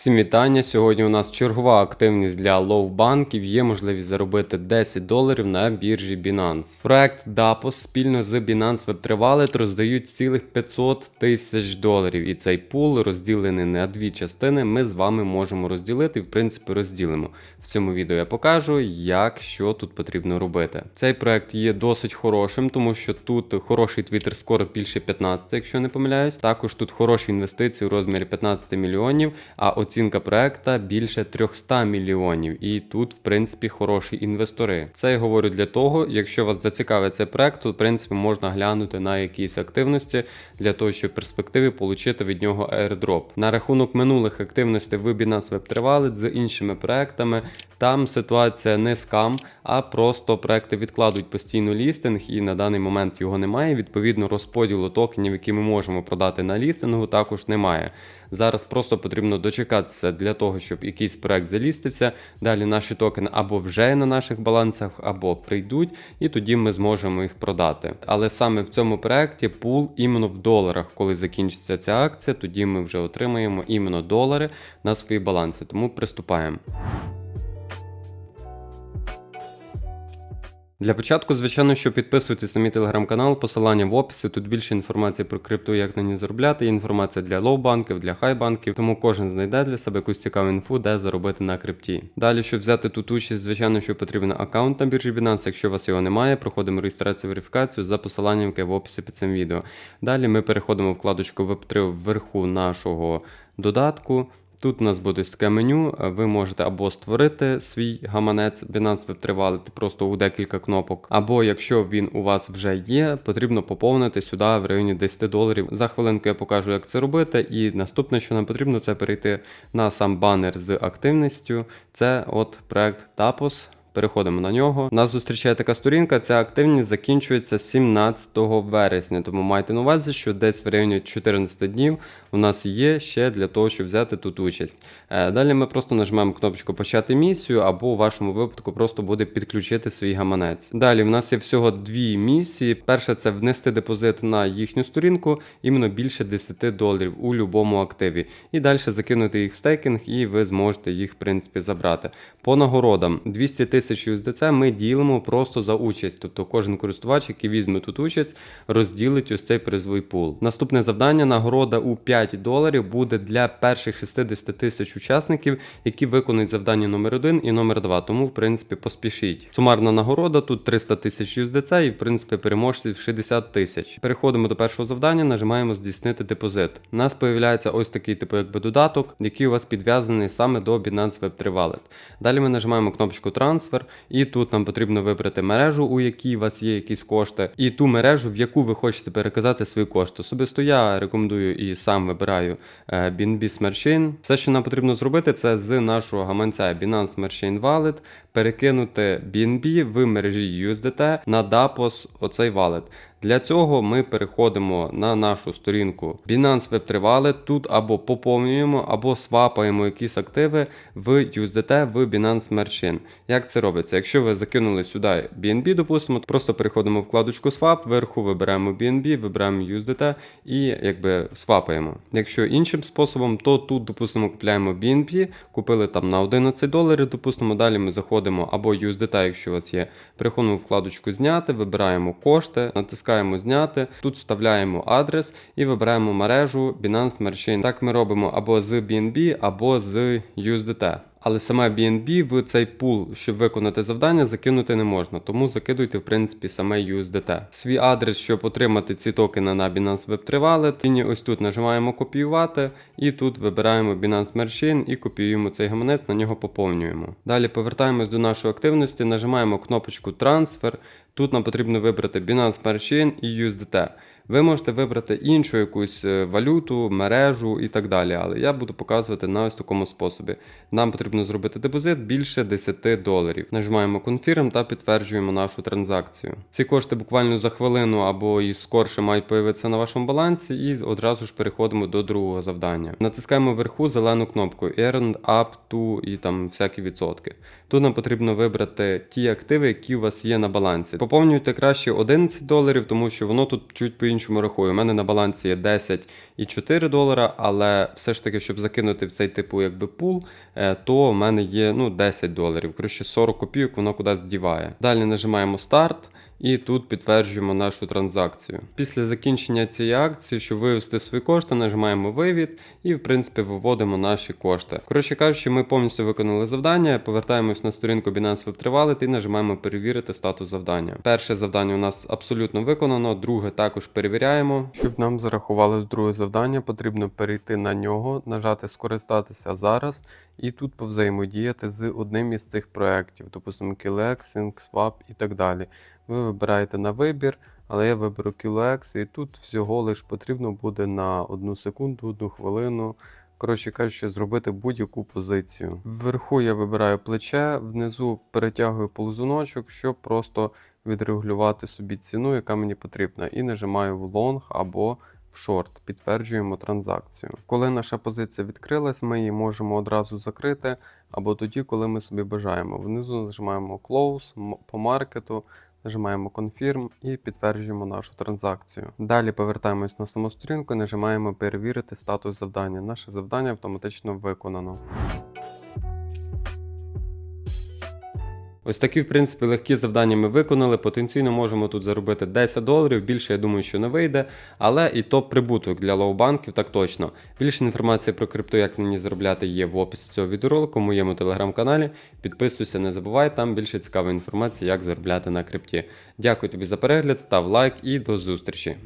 Всім вітання. Сьогодні у нас чергова активність для лоу-банків. Є можливість заробити 10 доларів на біржі Binance. Проект DAPOS спільно з Binance Web Wallet роздають цілих 500 тисяч доларів. І цей пул розділений на дві частини. Ми з вами можемо розділити. В принципі, розділимо. В цьому відео я покажу, як що тут потрібно робити. Цей проект є досить хорошим, тому що тут хороший твіттер скоро більше 15, якщо не помиляюсь. Також тут хороші інвестиції у розмірі 15 мільйонів. А оцінка проекта більше 300 мільйонів. І тут, в принципі, хороші інвестори. Це я говорю для того, якщо вас зацікавить цей проект, то в принципі можна глянути на якісь активності для того, щоб в перспективі отримати від нього airdrop. На рахунок минулих активностей в Binance з іншими проектами. Там ситуація не скам, а просто проекти відкладуть постійно лістинг, і на даний момент його немає. Відповідно, розподілу токенів, які ми можемо продати на лістингу, також немає. Зараз просто потрібно дочекатися для того, щоб якийсь проект залістився. Далі наші токени або вже на наших балансах, або прийдуть, і тоді ми зможемо їх продати. Але саме в цьому проекті пул іменно в доларах, коли закінчиться ця акція, тоді ми вже отримаємо іменно долари на свої баланси. Тому приступаємо. Для початку, звичайно, що підписуйтесь на мій телеграм-канал, посилання в описі. Тут більше інформації про крипту, як на ній заробляти. Є інформація для лоу-банків, для хай-банків, тому кожен знайде для себе якусь цікаву інфу, де заробити на крипті. Далі, щоб взяти тут участь, звичайно, що потрібен аккаунт на біржі Binance. Якщо у вас його немає, проходимо реєстрацію верифікацію за посиланням, яке в описі під цим відео. Далі ми переходимо вкладочку Web3 вверху нашого додатку. Тут у нас буде таке меню. Ви можете або створити свій гаманець Binance Web3 Wallet просто у декілька кнопок, або якщо він у вас вже є, потрібно поповнити сюди в районі 10 доларів. За хвилинку я покажу, як це робити. І наступне, що нам потрібно, це перейти на сам банер з активністю. Це от проект Tapos. Переходимо на нього. Нас зустрічає така сторінка. Ця активність закінчується 17 вересня. Тому майте на увазі, що десь в районі 14 днів у нас є ще для того, щоб взяти тут участь. Е, Далі ми просто нажмемо кнопочку Почати місію, або у вашому випадку просто буде підключити свій гаманець. Далі в нас є всього дві місії. Перша це внести депозит на їхню сторінку, іменно більше 10 доларів у будь-якому активі. І далі закинути їх в стейкінг, і ви зможете їх, в принципі, забрати. По нагородам 200 тисяч USDC ми ділимо просто за участь. Тобто кожен користувач, який візьме тут участь, розділить ось цей призовий пул. Наступне завдання нагорода у 5 доларів буде для перших 60 тисяч учасників, які виконують завдання номер 1 і номер 2. Тому, в принципі, поспішіть. Сумарна нагорода тут 300 тисяч USDC і, в принципі, переможців 60 тисяч. Переходимо до першого завдання, нажимаємо здійснити депозит. У нас появляється ось такий типу якби додаток, який у вас підв'язаний саме до Binance Web3 Wallet. Далі ми нажимаємо кнопочку трансфер, і тут нам потрібно вибрати мережу, у якій у вас є якісь кошти, і ту мережу, в яку ви хочете переказати свої кошти. Особисто я рекомендую і сам вибираю е, BNB Smart Chain. Все, що нам потрібно зробити, це з нашого гаманця Binance Smart Chain Wallet перекинути BNB в мережі USDT на DAPOS оцей wallet. Для цього ми переходимо на нашу сторінку Binance Web3 Wallet. Тут або поповнюємо, або свапаємо якісь активи в USDT в Binance Smart Chain. Як це робиться? Якщо ви закинули сюди BNB, допустимо, просто переходимо в вкладочку Swap, вверху вибираємо BNB, вибираємо USDT і якби свапаємо. Якщо іншим способом, то тут, допустимо, купляємо BNB, купили там на 11 доларів, допустимо, далі ми заходимо або USDT, якщо у вас є, переходимо в вкладочку Зняти, вибираємо кошти, натискаємо зняти. Тут вставляємо адрес і вибираємо мережу Binance Merchant. Так ми робимо або з BNB, або з USDT. Але саме BNB в цей пул, щоб виконати завдання, закинути не можна, тому закидуйте в принципі саме USDT. Свій адрес, щоб отримати ці токени на Binance Web3 Wallet, ось тут нажимаємо копіювати, і тут вибираємо Binance Merge Chain і копіюємо цей гаманець, на нього поповнюємо. Далі повертаємось до нашої активності, нажимаємо кнопочку Transfer. Тут нам потрібно вибрати Binance Smart Chain і USDT. Ви можете вибрати іншу якусь е, валюту, мережу і так далі. Але я буду показувати на ось такому способі. Нам потрібно зробити депозит більше 10 доларів. Нажимаємо Confirm та підтверджуємо нашу транзакцію. Ці кошти буквально за хвилину або і скорше мають появитися на вашому балансі, і одразу ж переходимо до другого завдання. Натискаємо вверху зелену кнопку Earned Up to і там всякі відсотки. Тут нам потрібно вибрати ті активи, які у вас є на балансі. Поповнюйте краще 11 доларів, тому що воно тут чуть по іншому по-іншому рахую. У мене на балансі є 10,4 долара, але все ж таки, щоб закинути в цей типу якби пул, е, то в мене є ну, 10 доларів. Коротше, 40 копійок воно кудись діває. Далі нажимаємо старт. І тут підтверджуємо нашу транзакцію. Після закінчення цієї акції, щоб вивести свої кошти, нажимаємо вивід і, в принципі, виводимо наші кошти. Коротше кажучи, ми повністю виконали завдання, повертаємось на сторінку Binance Web Wallet і нажимаємо перевірити статус завдання. Перше завдання у нас абсолютно виконано, друге також перевіряємо. Щоб нам зарахувалось друге завдання, потрібно перейти на нього, нажати скористатися зараз. І тут повзаємодіяти з одним із цих проєктів, допустимо, Kilex, SyncSwap і так далі. Ви вибираєте на вибір, але я виберу KiloX, і тут всього лиш потрібно буде на одну секунду, одну хвилину. Коротше кажучи, зробити будь-яку позицію. Вверху я вибираю плече, внизу перетягую ползуночок, щоб просто відрегулювати собі ціну, яка мені потрібна, і нажимаю в лонг або в шорт, підтверджуємо транзакцію. Коли наша позиція відкрилась, ми її можемо одразу закрити, або тоді, коли ми собі бажаємо. Внизу нажимаємо Close по маркету, нажимаємо Confirm і підтверджуємо нашу транзакцію. Далі повертаємось на саму сторінку нажимаємо перевірити статус завдання. Наше завдання автоматично виконано. Ось такі, в принципі, легкі завдання ми виконали. Потенційно можемо тут заробити 10 доларів. Більше я думаю, що не вийде. Але і топ прибуток для лоу-банків, так точно. Більше інформації про крипту, як на ній заробляти, є в описі цього відеоролику, в моєму телеграм-каналі. Підписуйся, не забувай, там більше цікавої інформації, як заробляти на крипті. Дякую тобі за перегляд, став лайк і до зустрічі.